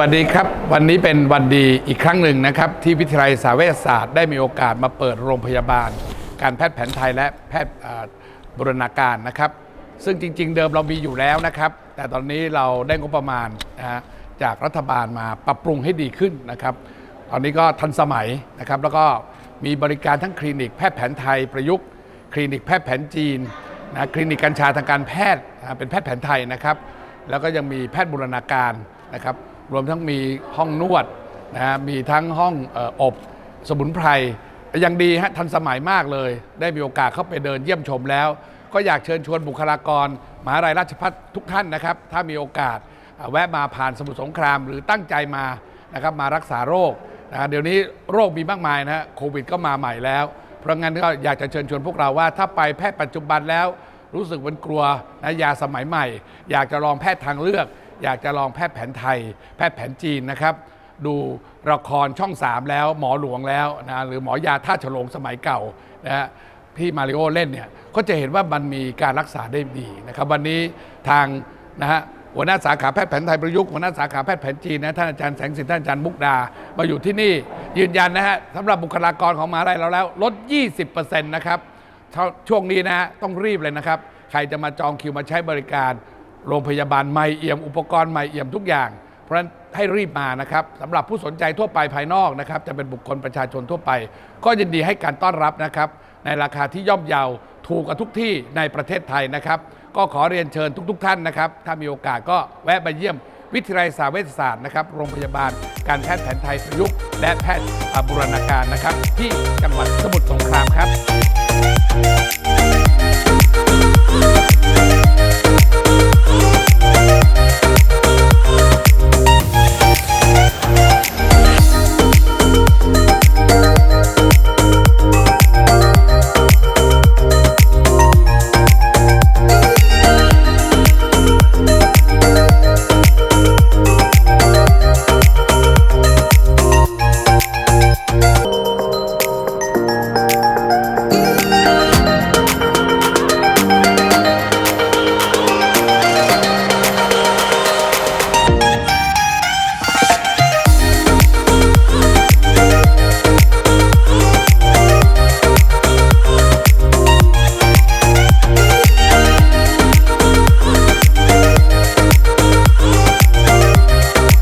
วัสดีครับ วันนี้เป็นวันดีอีกครั้งหนึ่งนะครับ ที่วิทยาลัยสาเวชศาสตร์ได้มีโอกาสมาเปิดโรงพยาบาล การแพทย์แผนไทยและแพทย์บูรณาการนะครับ ซึ่งจริง ๆ เดิมเรามีอยู่แล้วนะครับ แต่ตอนนี้เราได้งบประมาณนะฮะจากรัฐบาลมาปรับปรุงให้ดีขึ้นนะครับ ตอนนี้ก็ทันสมัยนะครับ แล้วก็มีบริการทั้งคลินิกแพทย์แผนไทยประยุกต์ คลินิกแพทย์แผนจีนนะคลินิกกัญชาทางการแพทย์นะเป็นแพทย์แผนไทยนะครับ แล้วก็ยังมีแพทย์บูรณาการนะครับ รวมทั้งมีห้องนวดนะฮะมีทั้งห้องออบสมุนไพรยังดีฮะทันสมัยมากเลย ได้มีโอกาสเข้าไปเดินเยี่ยมชมแล้ว ก็อยากเชิญชวนบุคลากรมหาลัยราชภัฏทุกท่านนะครับ ถ้ามีโอกาสแวะมาผ่านสมุทรสงครามหรือตั้งใจมานะครับมารักษาโรคนะเดี๋ยวนี้โรคมีมากมายนะฮะโควิดก็มาใหม่แล้ว เพราะงั้นก็อยากจะเชิญชวนพวกเราว่าถ้าไปแพทย์ปัจจุบันแล้ว รู้สึกมันกลัวนะยาสมัยใหม่ อยากจะลองแพทย์ทางเลือก อยากจะลองแพทย์แผนไทย แพทย์แผนจีนนะครับ ดูละครช่อง 3 แล้วหมอหลวงแล้วนะหรือหมอยาท่าฉลงสมัยเก่านะฮะที่มาริโอเล่นเนี่ยก็จะเห็นว่ามันมีการรักษาได้ดีนะครับ วันนี้ทางนะฮะหัวหน้าสาขาแพทย์แผนไทยประยุกต์หัวหน้าสาขาแพทย์แผนจีนนะท่านอาจารย์แสงสินท่านอาจารย์มุกดา มาอยู่ที่นี่ยืนยันนะฮะสำหรับบุคลากรของมหาลัยเราแล้ว ลด 20%นะครับช่วช่วงนี้นะฮะต้องรีบเลยนะครับ ใครจะมาจองคิวมาใช้บริการ โรงพยาบาลใหม่เอี่ยมอุปกรณ์ใหม่เอี่ยมทุกอย่าง เพราะฉะนั้นให้รีบมานะครับสำหรับผู้สนใจทั่วไปภายนอกนะครับ จะเป็นบุคคลประชาชนทั่วไป ก็ยินดีให้การต้อนรับนะครับ ในราคาที่ย่อมเยาถูกกับทุกที่ในประเทศไทยนะครับ ก็ขอเรียนเชิญทุก ๆ ท่านนะครับ ถ้ามีโอกาสก็แวะมาเยี่ยมวิทยาลัยสาเวชศาสตร์นะครับ โรงพยาบาลการแพทย์แผนไทยประยุกต์และแพทย์บูรณาการนะครับ ที่จังหวัดสมุทรสงครามครับ